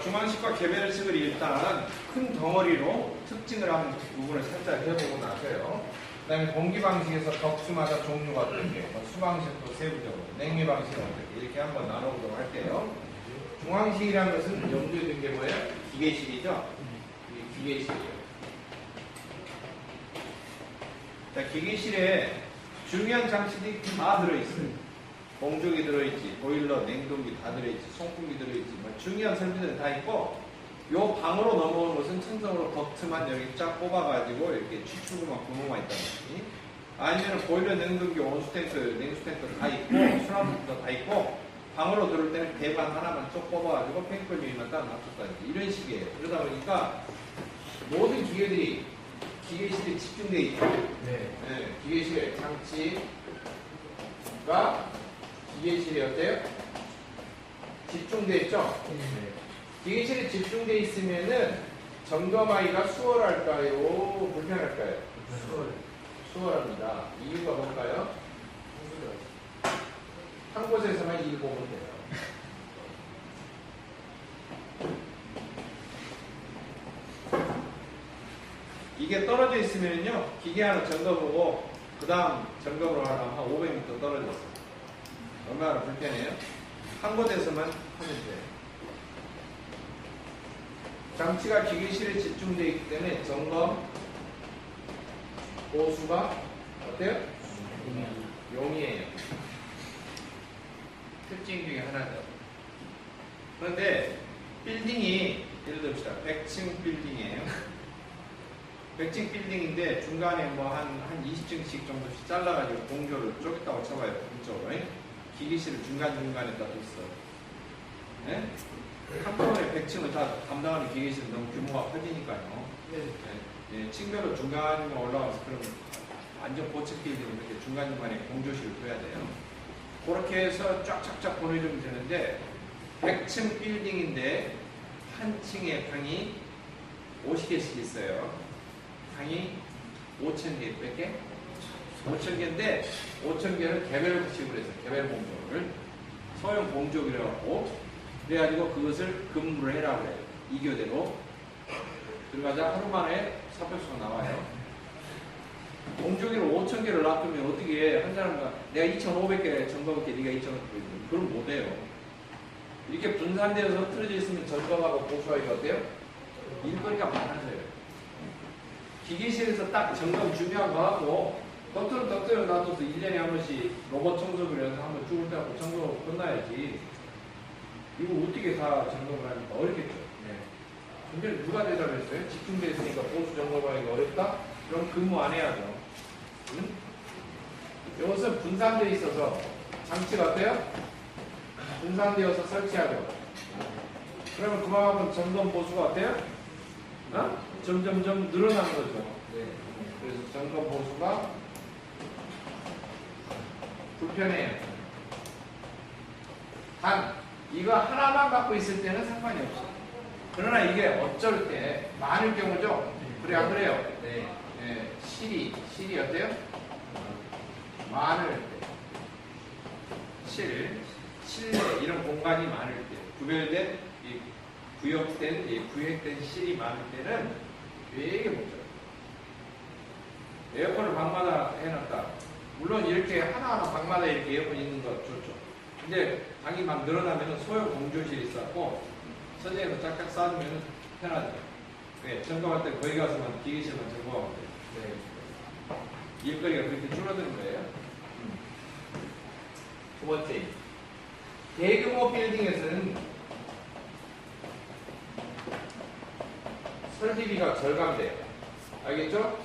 자, 중앙식과 개별식을 일단 큰 덩어리로 특징을 하는 부분을 살짝 해보고 나서요. 그 다음에 공기 방식에서 덕수마다 종류가 어떤 게, 뭐 수방식도 세부적으로, 냉미 방식은 어떻게 이렇게 한번 나눠보도록 할게요. 중앙식이라는 것은 염두에 둔 게 뭐예요? 기계식이죠? 기계식이에요. 자, 기계실에 중요한 장치들이 다 들어있어요. 공조기 들어있지, 보일러, 냉동기 다 들어있지, 송풍기 들어있지, 뭐 중요한 설비들은 다 있고, 요 방으로 넘어오는 것은 천성으로 덕트만 여기 쫙 뽑아가지고 이렇게 추출구만 구멍만 있다는 거지. 아니면 보일러, 냉동기, 온수 탱크, 냉수 탱크 다 있고, 수납도 다 있고, 방으로 들어올 때는 배관 하나만 쭉 뽑아가지고 팽글 유인만 딱 놔뒀다든지 이런 식이에요. 그러다 보니까 모든 기계들이 기계실에 집중돼 있죠. 네. 네, 기계실의 장치가 기계실이 어때요? 집중돼 있죠? 네. 기계실에 집중돼 있으면은 점검하기가 수월할까요? 불편할까요? 수월. 수월합니다. 이유가 뭘까요? 한 곳에서만 일 보면 돼요. 이게 떨어져 있으면요, 기계 하나 점검하고, 그 다음 점검을 하려면 한 500m 떨어졌어. 얼마나 불편해요? 한 곳에서만 하면 돼요. 장치가 기계실에 집중되어 있기 때문에 점검, 보수가 어때요? 용이에요. 특징 중에 하나죠. 그런데 빌딩이 예를 듭시다. 100층 빌딩이에요. 100층 빌딩인데 중간에 뭐 한 한 20층씩 정도씩 잘라가지고 공조를 쪼갰다고 쳐봐요. 이쪽으로. 기기실을 중간중간에 다 뒀어. 네? 한 번에 100층을 다 담당하는 기계실은 너무 규모가 커지니까요. 네. 네. 네 층별로 중간에 올라와서 그럼 완전 고층끼리 이렇게 중간중간에 공조실을 둬야 돼요. 그렇게 해서 쫙쫙쫙 보내주면 되는데 100층 빌딩인데 한 층에 방이 50개씩 있어요. 방이 5,000개, 100개? 5천 개인데 5천 개를 개별 구식으로 해서 개별 공조를 소형 공조기라고 하고 그래가지고 그것을 근무를 해라 그래요. 2교대로 들어가자 하루 만에 사표수가 나와요. 공조기를 5천 개를 놔두면 어떻게 해? 한 사람과 내가 2,500개 점검할게 네가 2,500개 그걸 못해요. 이렇게 분산되어서 틀어져 있으면 점검하고 보수하기가 어때요? 일거리가 많아져요. 기계실에서 딱 점검 준비한 거 하고 덕터는 덕터를 놔둬서 1년에 한 번씩 로봇 청소기를 해서 한번 죽을 때 하고 청소하고 끝나야지. 이거 어떻게 다 점검을 하니까 어렵겠죠. 네. 근데 누가 대답했어요? 집중돼 있으니까 보수 점검하기가 어렵다? 그럼 근무 안 해야죠. 응? 이것은 분산돼 있어서 장치가 어때요? 분산되어서 설치하죠. 그러면 그만큼 점검 보수가 어때요? 어? 점점점 늘어나는 거죠. 네. 그래서 점검 보수가 불편해요. 단 이거 하나만 갖고 있을 때는 상관이 없어. 그러나 이게 어쩔 때 많을 경우죠. 그래 안 그래요? 네. 예, 실이 실이 어때요? 많을 때, 실, 실내 이런 공간이 많을 때, 구별된 이 구역된 이 구획된 실이 많을 때는 되게 복잡해요. 에어컨을 방마다 해놨다. 물론 이렇게 하나하나 방마다 이렇게 에어컨 있는 거 좋죠. 근데 방이 막 늘어나면 소형 공조실이 있었고 선생님도 짝짝 쌓으면 편하죠. 네, 점검할 때 거기 가서만 기계실만 점검하면 돼요. 네. 일거리가 그렇게 줄어드는 거예요. 두 번째, 대규모 빌딩에서는 설비비가 절감돼요. 알겠죠?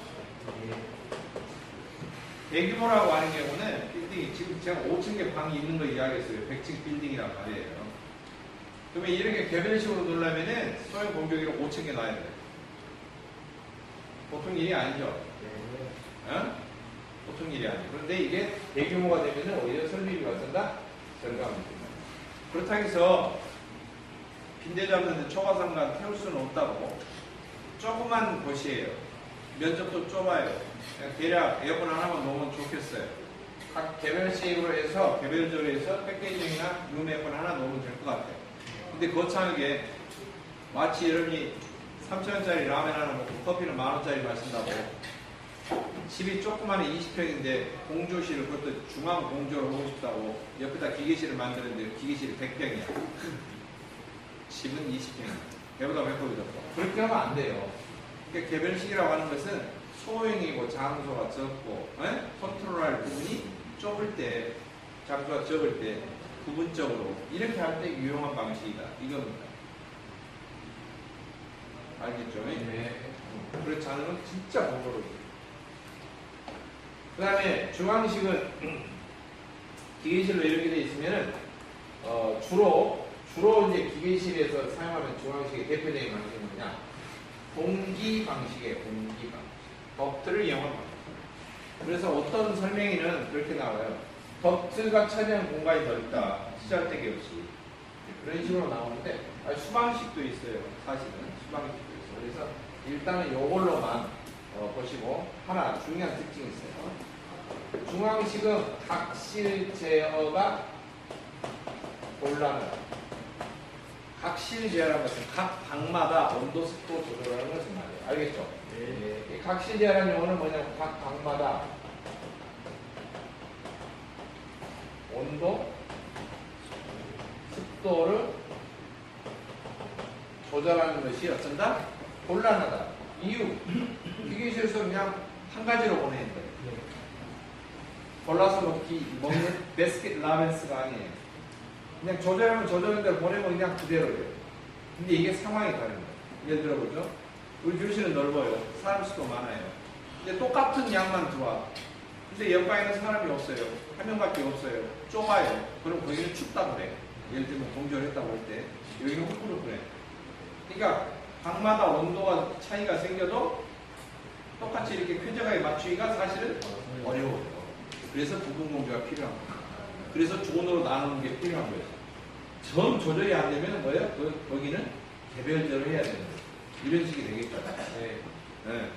대규모라고 하는 경우는 빌딩이 지금 제가 5층 방이 있는 거 이야기했어요. 100층 빌딩이란 말이에요. 그러면 이렇게 개별식으로 놓으려면은 소형 공격기를 5층에 놔야 돼요. 보통 일이 아니죠. 네. 어? 보통 일이 아니에요. 그런데 이게 대규모가 되면 오히려 설비비가 쓴다? 절감이 됩니다. 그렇다고 해서 빈대 잡는데 초과상관 태울 수는 없다고 조그만 곳이에요. 면적도 좁아요. 대략 에어컨 하나만 놓으면 좋겠어요. 각 개별식으로 해서 개별적으로 해서 패키징이나 룸 에어컨 하나 놓으면 될 것 같아요. 근데 거창하게 마치 여러분이 3천원짜리 라면 하나 먹고 커피는 만원짜리 마신다고 집이 조그마한 20평인데 공조실을 그것도 중앙 공조를 하고 싶다고 옆에다 기계실을 만드는데 기계실이 100평이야 집은 20평이야 배보다 배꼽이 더 커. 그렇게 하면 안 돼요 그러니까 개별식이라고 하는 것은 소형이고 장소가 적고 에? 컨트롤할 부분이 좁을 때 장소가 적을 때 부분적으로 이렇게 할 때 유용한 방식이다 이겁니다 알겠죠? 네. 그렇지 않으면 진짜 번거로워요. 그 다음에 중앙식은 기계실로 이렇게 돼 있으면은 어, 주로 주로 이제 기계실에서 사용하는 중앙식의 대표적인 방식은 뭐냐? 공기 방식이에요. 공기 방식. 덕트를 이용한 방식. 그래서 어떤 설명에는 그렇게 나와요. 덕트가 차지하는 공간이 넓다. 시작되기 없이 그런 식으로 나오는데 아, 수방식도 있어요. 사실은 수방식도 있어요. 그래서 일단은 요걸로만 어, 보시고 하나 중요한 특징이 있어요. 중앙식은 각실 제어가 곤란하다. 각 실 제어라는 것은 각 방마다 온도 습도 조절하는 것을 말이에요. 알겠죠? 네. 이 각실 제어라는 용어는 뭐냐면 각 방마다 온도, 습도를 조절하는 것이 어쩐다? 곤란하다. 이유, 기계실에서 그냥 한 가지로 보내는 거예요. 네. 골라서 먹기, 먹는 베스킷 라멘스가 아니에요. 그냥 조절하면 조절하는 대로 보내면 그냥 그대로예요. 근데 이게 상황이 다른 거예요. 예를 들어 보죠. 우리 교실은 넓어요. 사람 수도 많아요. 근데 똑같은 양만 들어와. 근데 옆방에는 사람이 없어요. 한 명밖에 없어요. 좁아요. 그럼 거기는 춥다 그래. 예를 들면 동조했다고 할 때 여기는 후끈을 그래. 그러니까 방마다 온도가 차이가 생겨도 똑같이 이렇게 쾌적하게 맞추기가 사실은 어려워요. 그래서 부분 공조가 필요한 거예요. 그래서 존으로 나누는 게 필요한 거예요. 전 조절이 안 되면 뭐예요? 그, 거기는 개별적으로 해야 되는. 이런 식이 되겠죠. 네. 네.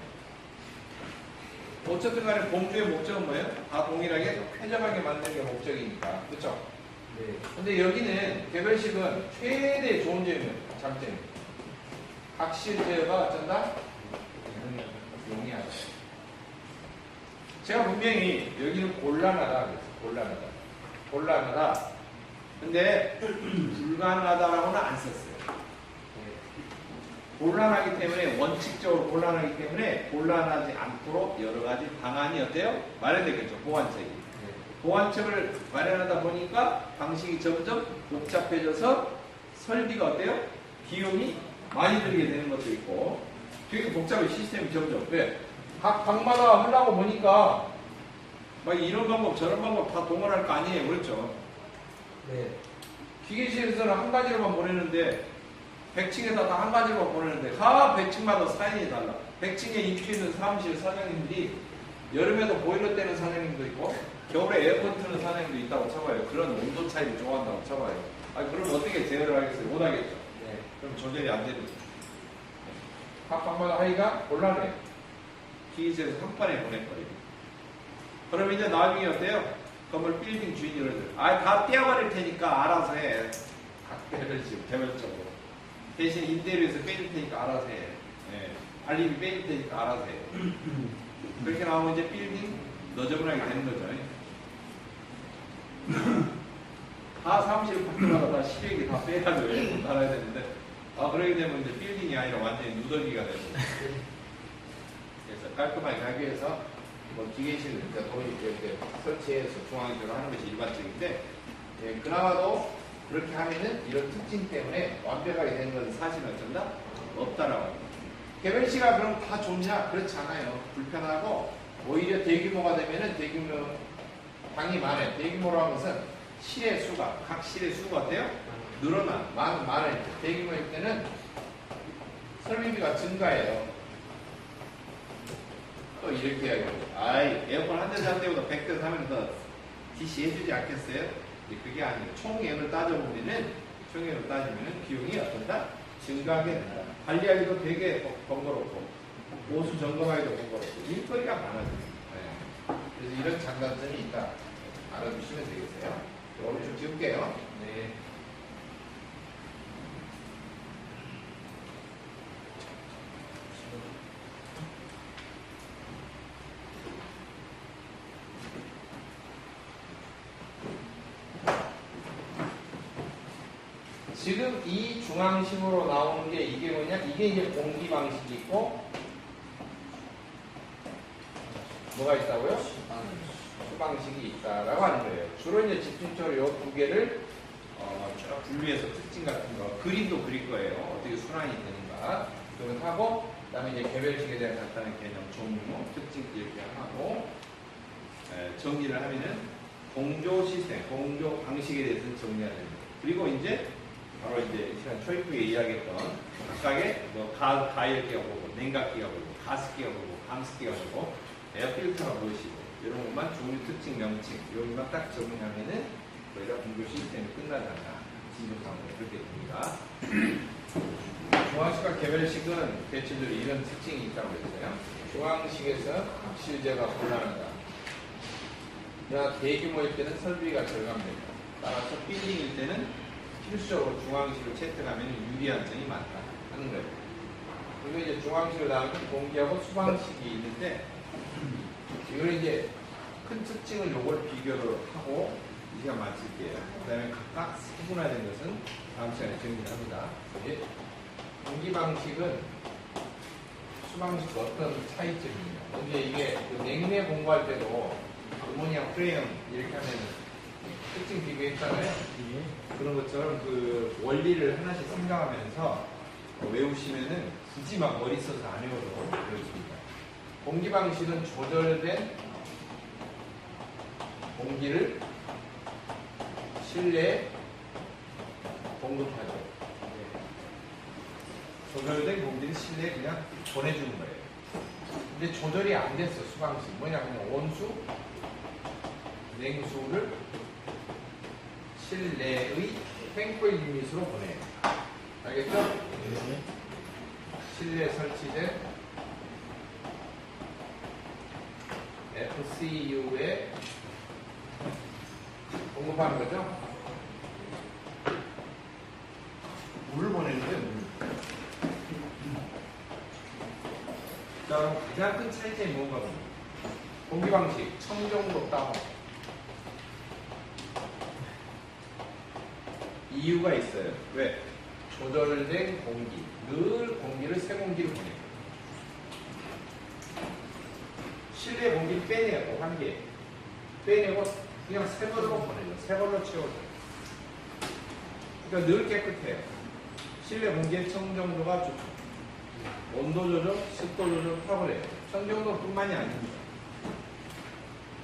어쨌든 간에 공주의 목적은 뭐예요? 다 동일하게 쾌적하게 만드는 게 목적이니까. 그렇죠? 네. 근데 여기는 개별식은 최대 좋은 점이 장점이에요. 각실 제어가 어쩐다? 용이하다. 제가 분명히 여기는 곤란하다 그랬어요. 곤란하다. 곤란하다. 근데 불가능하다라고는 안 썼어요. 곤란하기 때문에 원칙적으로 곤란하기 때문에 곤란하지 않도록 여러 가지 방안이 어때요? 마련되겠죠. 보완책이. 보완책을 마련하다 보니까 방식이 점점 복잡해져서 설비가 어때요? 비용이 많이 들게 되는 것도 있고 되게 복잡해 시스템이 점점 왜? 각 방마다 하려고 보니까 막 이런 방법 저런 방법 다 동원할 거 아니에요 그렇죠? 네. 기계실에서는 한 가지로만 보내는데 100층에다 다 한 가지로만 보내는데 다 100층마다 사연이 달라 100층에 입주 있는 사무실 사장님들이 여름에도 보일러 떼는 사장님도 있고 겨울에 에어컨 트는 사장님도 있다고 쳐봐요 그런 온도 차이를 좋아한다고 쳐봐요 아 그럼 어떻게 제어를 하겠어요? 못하겠죠 네. 그럼 조절이 안 되는 거죠 각 방마다 하기가 곤란해요 기계실에서 한 번에 보내버리고 그럼 이제 나중에 어때요? 건물 빌딩 주인들은 아다 떼어버릴 테니까 알아서 해. 각 개별식 개별적으로. 대신 임대료에서 빼줄 테니까 알아서 해. 예. 관리비 빼줄 테니까 알아서 해. 그렇게 나오면 이제 빌딩 너저분하게 되는 거죠. 다 사무실 밖에다가 다 시력이 다 빼가지고 에어컨 달아야 되는데 아 그러게 되면 이제 빌딩이 아니라 완전히 누더기가 되고 그래서 깔끔하게 가기 위해서 뭐 기계실을 이렇게 도입 이렇게 설치해서 중앙적으로 하는 것이 일반적인데 예, 그나마도 그렇게 하면은 이런 특징 때문에 완벽하게 되는 것은 사실은 어쩐다 없다라고 합니다. 개별시가 그럼 다 좋냐? 그렇지 않아요. 불편하고 오히려 대규모가 되면은 대규모 방이 많아요. 대규모로 하는 것은 실의 수가 각 실의 수가 어때요? 늘어나 많때 대규모일 때는 설비비가 증가해요. 또 이렇게 이야기하고 아이 에어컨 한대 사는 데보다 100대 사면 더 DC 해주지 않겠어요? 그게 아니에요. 총액을 따져보면은 총액을 따지면은 비용이 어떤다? 증가하게 된다. 관리하기도 되게 번- 번거롭고 보수 점검하기도 번거롭고 일거리가 많아져요. 네. 그래서 이런 장단점이 있다. 알아두시면 되겠어요. 오른쪽 지울게요. 네. 지금 이 중앙식으로 나오는 게 이게 뭐냐? 이게 이제 공기 방식이 있고 뭐가 있다고요? 수 방식이 있다라고 하는 거예요. 주로 이제 집중적으로 이 두 개를 어, 쭉 분류해서 특징 같은 거 그림도 그릴 거예요. 어떻게 순환이 되는가 그걸 하고 그다음에 이제 개별식에 대한 간단한 개념, 종류, 특징 이렇게 하고 에, 정리를 하면은 공조 시스템, 공조 방식에 대해서는 정리해야 됩니다. 그리고 이제 바로 이제 이 시간 초입부에 이야기했던 각각의 뭐 가, 가열기가 보고 냉각기가 보고 가습기가 보고 감습기가 보고 에어필터가 무엇이고 이런 것만 종류 특징 명칭 이런 것만 딱 적응하면은 저희가 공조 시스템이 끝나잖아 진조상으로 그렇게 됩니다. 중앙식과 개별식은 대체적으로 이런 특징이 있다고 했어요. 중앙식에서 각실제가 곤란하다. 야, 대규모일 때는 설비가 절감된다. 따라서 빌딩일 때는 필수적으로 중앙식을 채택하면 유리한 점이 많다 하는 거예요. 그리고 이제 중앙식을 나누면 공기하고 수방식이 있는데 이걸 이제 큰 특징을 요걸 비교를 하고 이 시간 마칠게요. 그 다음에 각각 세분화된 것은 다음 시간에 정리를 합니다. 이제 공기 방식은 수방식 어떤 차이점이 있냐. 근데 이게 그 냉매 공부할 때도 어머니랑 프레임 이렇게 하면 특징 비교했잖아요. 그런 것처럼 그 원리를 하나씩 생각하면서 어, 외우시면은 굳이 막 머리 써서 안 외워도 되어집니다. 공기 방식은 조절된 공기를 실내에 공급하죠. 네. 조절된 공기를 실내에 그냥 보내주는 거예요. 근데 조절이 안 됐어, 수방식. 뭐냐, 그냥 온수, 냉수를 실내의 탱크의 유닛으로 보내요. 알겠죠? 실내에 설치된 FCU에 공급하는 거죠? 물을 보내는 거예요, 물. 자, 그럼 가장 큰 차이점이 뭔가 보면 공기 방식, 청정도 다 이유가 있어요. 왜? 조절된 공기. 늘 공기를 새 공기를 보내요. 실내 공기를 빼내고 한 개. 빼내고 그냥 새 걸로 보내죠. 새 걸로 채워줘요. 그러니까 늘 깨끗해요. 실내 공기의 청정도가 좋죠. 온도 조절, 습도 조절 탁월해요. 청정도뿐만이 아닙니다.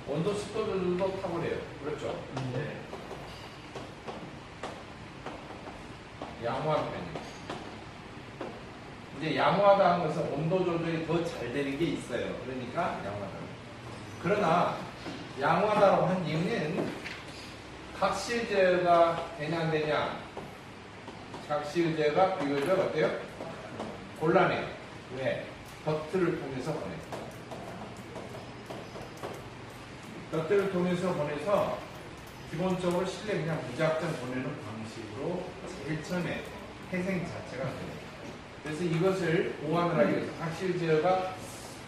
온도, 습도 조절도 탁월해요. 그렇죠? 네. 양호한 편이에요. 이제 양호하다 하는 것은 온도 조절이 더 잘 되는 게 있어요. 그러니까 양호하다. 그러나 양호하다라고 한 이유는 각실제가 되냐 안 되냐 각실제가 비교적 어때요? 곤란해요. 왜? 덕트를 통해서 보내요. 덕트를 통해서 보내서 기본적으로 실내 그냥 무작정 보내는 방식으로 제일 처음에 태생 자체가 돼요. 그래서 이것을 보완을 하기 위해서 확실 제어가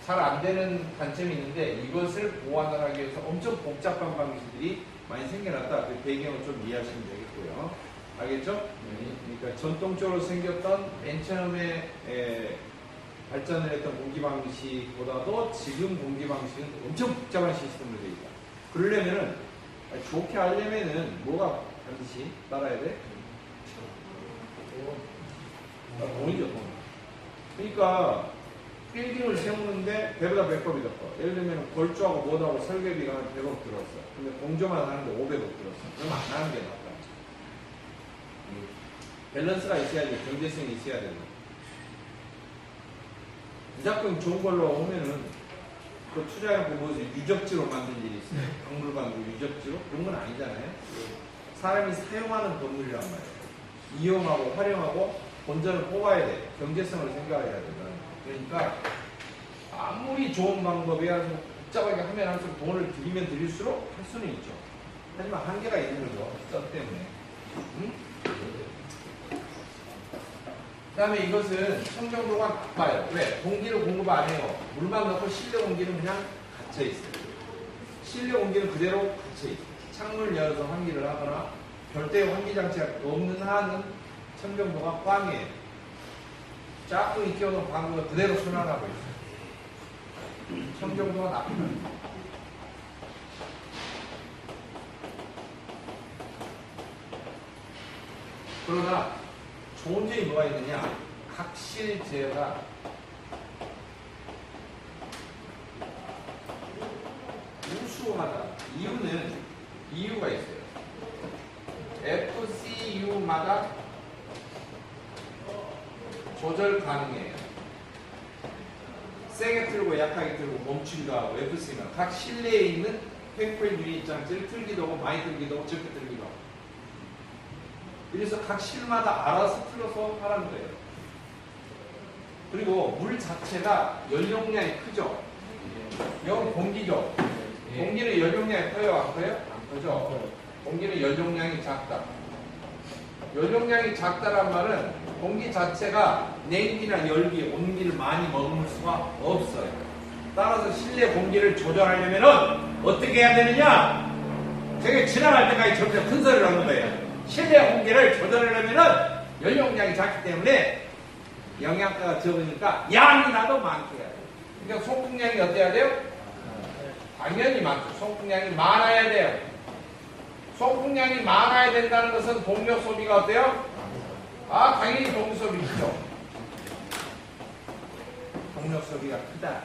잘 안 되는 단점이 있는데 이것을 보완을 하기 위해서 엄청 복잡한 방식들이 많이 생겨났다. 그 배경을 좀 이해하시면 되겠고요. 알겠죠? 그러니까 전통적으로 생겼던 맨 처음에 에, 발전을 했던 공기 방식보다도 지금 공기 방식은 엄청 복잡한 시스템으로 되어 있다. 그러려면은 좋게 하려면은 뭐가 반드시 따라야 돼? 아, 돈이죠, 돈. 그러니까 빌딩을 세우는데 배보다 100법이 더 커. 예를 들면 골조하고 뭐하고 설계비가 한 100억 들었어. 근데 공조만 하는데 500억 들었어. 그럼 안 하는 게 낫다. 음. 밸런스가 있어야지 경제성이 있어야 된다. 무조건 좋은 걸로 오면은 그 투자해갖고 뭐 유적지로 만든 일이 있어요. 박물관도 유적지로? 그런 건 아니잖아요. 사람이 사용하는 건물이란 말이에요. 이용하고 활용하고 본전을 뽑아야 돼. 경제성을 생각해야 되는. 그러니까 아무리 좋은 방법이야 좀 복잡하게 하면 할수록 돈을 들이면 들일수록 할 수는 있죠. 하지만 한계가 있는 거죠. 써 때문에. 응? 그 다음에 이것은 청정도가 나빠요. 왜? 공기를 공급 안 해요. 물만 넣고 실내 공기는 그냥 갇혀 있어요. 실내 공기는 그대로 갇혀 있어요. 창문을 열어서 환기를 하거나 별도의 환기 장치가 없는 한은 청정도가 꽝이에요. 짝꿍이 끼워놓은 방구가 그대로 순환하고 있어요. 청정도가 나쁩니다. 그러나 좋은 점이 뭐가 있느냐? 각실제가 우수하다. 이유는 이유가 있어요. FCU마다 조절 가능해요. 세게 틀고 약하게 틀고 멈추기도 하고 FC는 각 실내에 있는 팩프레 유닛 장치를 틀기도 하고 많이 틀기도 하고 적게 틀기도 하고 그래서 각 실마다 알아서 틀어서 하라는 거예요. 그리고 물 자체가 연용량이 크죠. 이건 공기죠. 공기는 연용량이 커요, 안 커요? 안 커죠. 공기는 연용량이 작다. 연용량이 작다란 말은 공기 자체가 냉기나 열기, 온기를 많이 머금을 수가 없어요. 따라서 실내 공기를 조절하려면 어떻게 해야 되느냐? 저게 지나갈 때까지 점점 큰 소리를 하는 거예요. 실내 공기를 조절하려면 연용량이 작기 때문에 영양가가 적으니까 양이라도 많게 해야 돼요. 그러니까 소풍량이 어때야 돼요? 당연히 많죠. 소풍량이 많아야 돼요. 소풍량이 많아야 된다는 것은 동력 소비가 어때요? 아, 당연히 동력 소비 크죠. 동력 소비가 크다.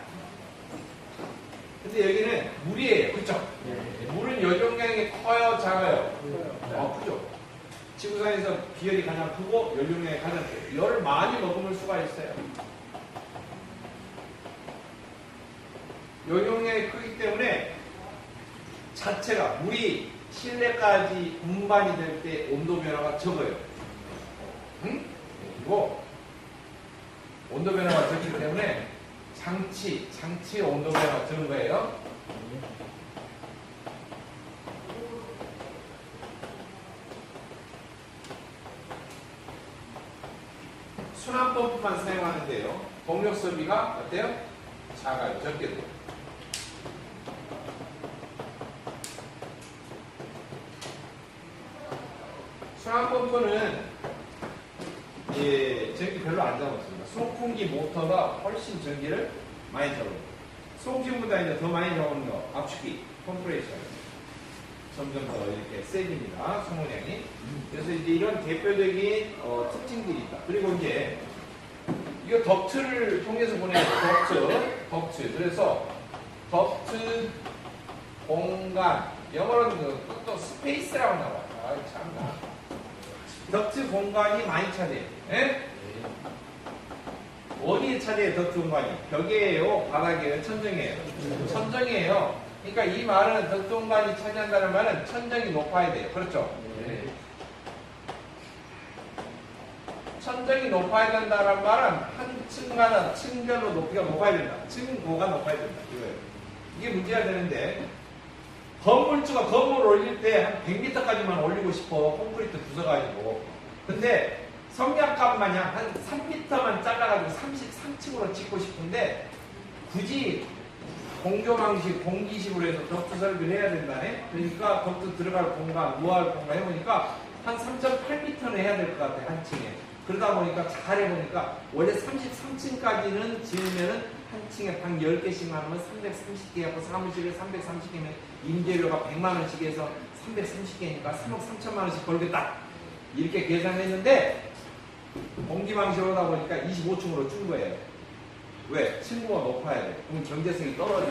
근데 여기는 물이에요. 그쵸? 물은 연용량이 커요, 작아요? 아, 크죠. 지구상에서 비열이 가장 크고 연용량이 가장 커요. 열을 많이 머금을 수가 있어요. 연용량이 크기 때문에 자체가 물이 실내까지 운반이 될 때 온도 변화가 적어요. 응? 그리고 온도 변화가 적기 때문에 장치, 장치의 온도 변화가 적은 거예요. 순환 펌프만 사용하는데요. 동력 소비가 어때요? 작아요. 적게 돼요. 순환 펌프는 예, 전기 별로 안 잡았습니다. 송풍기 모터가 훨씬 전기를 많이 잡아요. 송풍기보다 이제 더 많이 잡는 거 압축기, 컴프레이션. 점점 더 이렇게 세집니다. 소모량이. 그래서 이제 이런 대표적인 어, 특징들이 있다. 그리고 이제 이거 덕트를 통해서 보내요. 덕트, 덕트. 그래서 덕트 공간. 영어로는 그- 또 스페이스라고 나와요. 아, 참나. 덕트 공간이 많이 차지해요. 예? 어디에 차지해요, 덕트 공간이? 벽이에요, 바닥이에요, 천정이에요? 천정이에요. 그러니까 이 말은 덕트 공간이 차지한다는 말은 천정이 높아야 돼요. 그렇죠? 천정이 높아야 된다는 말은 한 층마다 층별로 높이가 높아야 된다. 층고가 높아야 된다. 이거예요. 이게 문제가 되는데 건물주가 건물을 올릴 때 한 100m까지만 올리고 싶어. 콘크리트 부숴가지고. 근데 성냥갑 마냥 한 3m만 잘라가지고 33층으로 짓고 싶은데 굳이 공조 방식, 공기식으로 해서 덕트 설비를 해야 된다네? 그러니까 덕트 들어갈 공간, 우아할 공간 해보니까 한 3.8m는 해야 될 것 같아, 한 층에. 그러다 보니까 잘 해보니까 원래 33층까지는 지으면은 한 층에 방 10개씩만 하면 330개 하고 사무실에 330개면 임대료가 100만 원씩 해서 330개니까 3억 3천만 원씩 벌겠다. 이렇게 계산했는데 공기 방식으로 하다 보니까 25층으로 준 거예요. 왜? 층고가 높아야 돼. 그럼 경제성이 떨어져.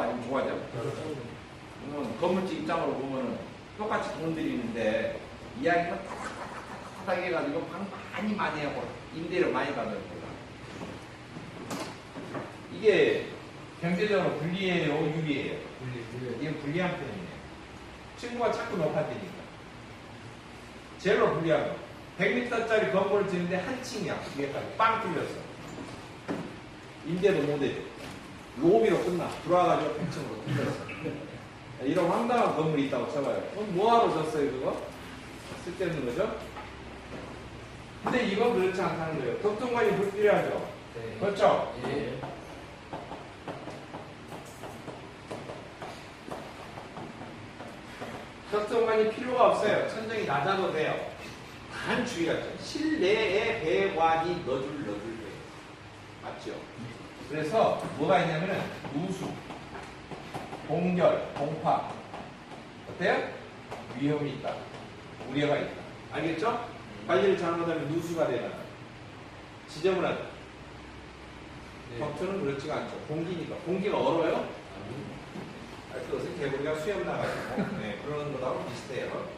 아니면 좋아져. 그러면 건물주 입장으로 보면은 똑같이 돈 들이는데 이야기가 타닥타닥타닥 해가지고 방 많이 많이 하고 임대료 많이 받는 거다. 이게 경제적으로 불리해요, 유리해요? 이게 불리한 편이에요. 층고가 자꾸 높아지니까. 제일로 불리한 거. 100m짜리 건물을 짓는데 한 층이야. 위에까지 빵 뚫렸어. 임대도 못 해줘. 로비로 끝나. 들어와가지고 100층으로 뚫렸어. 이런 황당한 건물이 있다고 쳐봐요. 그럼 뭐하러 졌어요, 그거? 쓸데없는 거죠? 근데 이건 그렇지 않다는 거예요. 덕통관이 불필요하죠? 그렇죠? 예. 덕통관이 필요가 없어요. 천정이 낮아도 돼요. 한 주의가 있죠. 실내에 배관이 너줄 너줄 배. 맞죠? 그래서 뭐가 있냐면은 누수, 공결, 공파. 어때요? 위험이 있다. 우려가 있다. 알겠죠? 관리를 잘못하면 누수가 되거나 지저분하다. 겉은 그렇지가 않죠. 공기니까. 공기가 얼어요? 아, 그것은 개구리가 수염 나가지고 네, 그러는 거하고 비슷해요.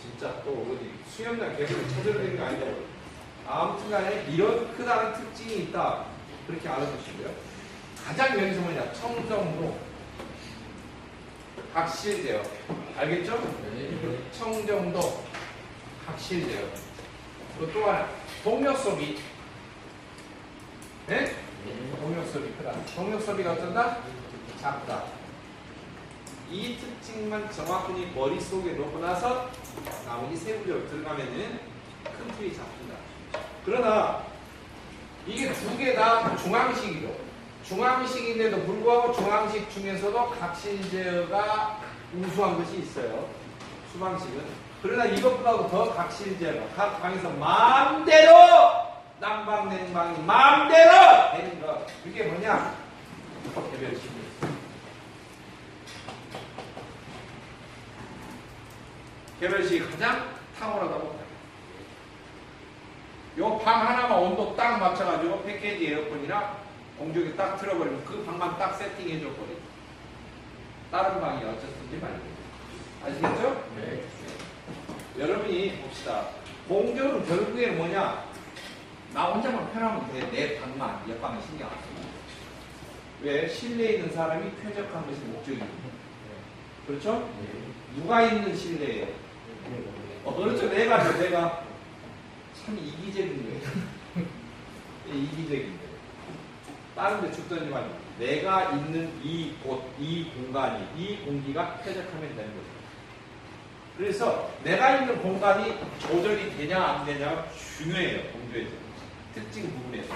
진짜 또 어디 수염난 개구리 쳐들어가는 거 아니냐고. 아무튼 간에 이런 크다는 특징이 있다. 그렇게 알아두시고요. 가장 여기서 뭐냐 청정도 각실제요. 알겠죠? 청정도 각실제요. 그또 하나 동력섭이 네? 동력섭이 크다. 동력섭이가 어쩐다? 작다. 이 특징만 정확히 머릿속에 놓고 나서 나머지 세부적으로 들어가면은 큰 틀이 잡힌다. 그러나 이게 두 개 다 중앙식이죠. 중앙식인데도 불구하고 중앙식 중에서도 각실제어가 우수한 것이 있어요. 수방식은. 그러나 이것보다도 더 각실제어가 각 방에서 마음대로 난방 냉방이 마음대로 되는 것. 그게 뭐냐? 개별식이에요. 개별식이 가장 탁월하다고 봐요. 요방 하나만 온도 딱 맞춰가지고 패키지 에어컨이나 공중에 딱 틀어버리면 그 방만 딱 세팅해줘 버리고 다른 방이 어쨌든지 말고 아시겠죠? 네. 여러분이 봅시다. 공조는 결국에는 뭐냐? 나 혼자만 편하면 돼. 내 방만, 옆방은 신경 안 써. 왜? 실내에 있는 사람이 쾌적한 것이 목적이거든요. 그렇죠? 누가 있는 실내에? 어, 그렇죠. 내가죠, 내가. 참 이기적인 거예요. 예, 이기적인 거예요. 다른 데 죽든지 말고 내가 있는 이 곳, 이 공간이, 이 공기가 쾌적하면 되는 거죠. 그래서 내가 있는 공간이 조절이 되냐 안 되냐가 중요해요. 공조에서. 특징 부분에서.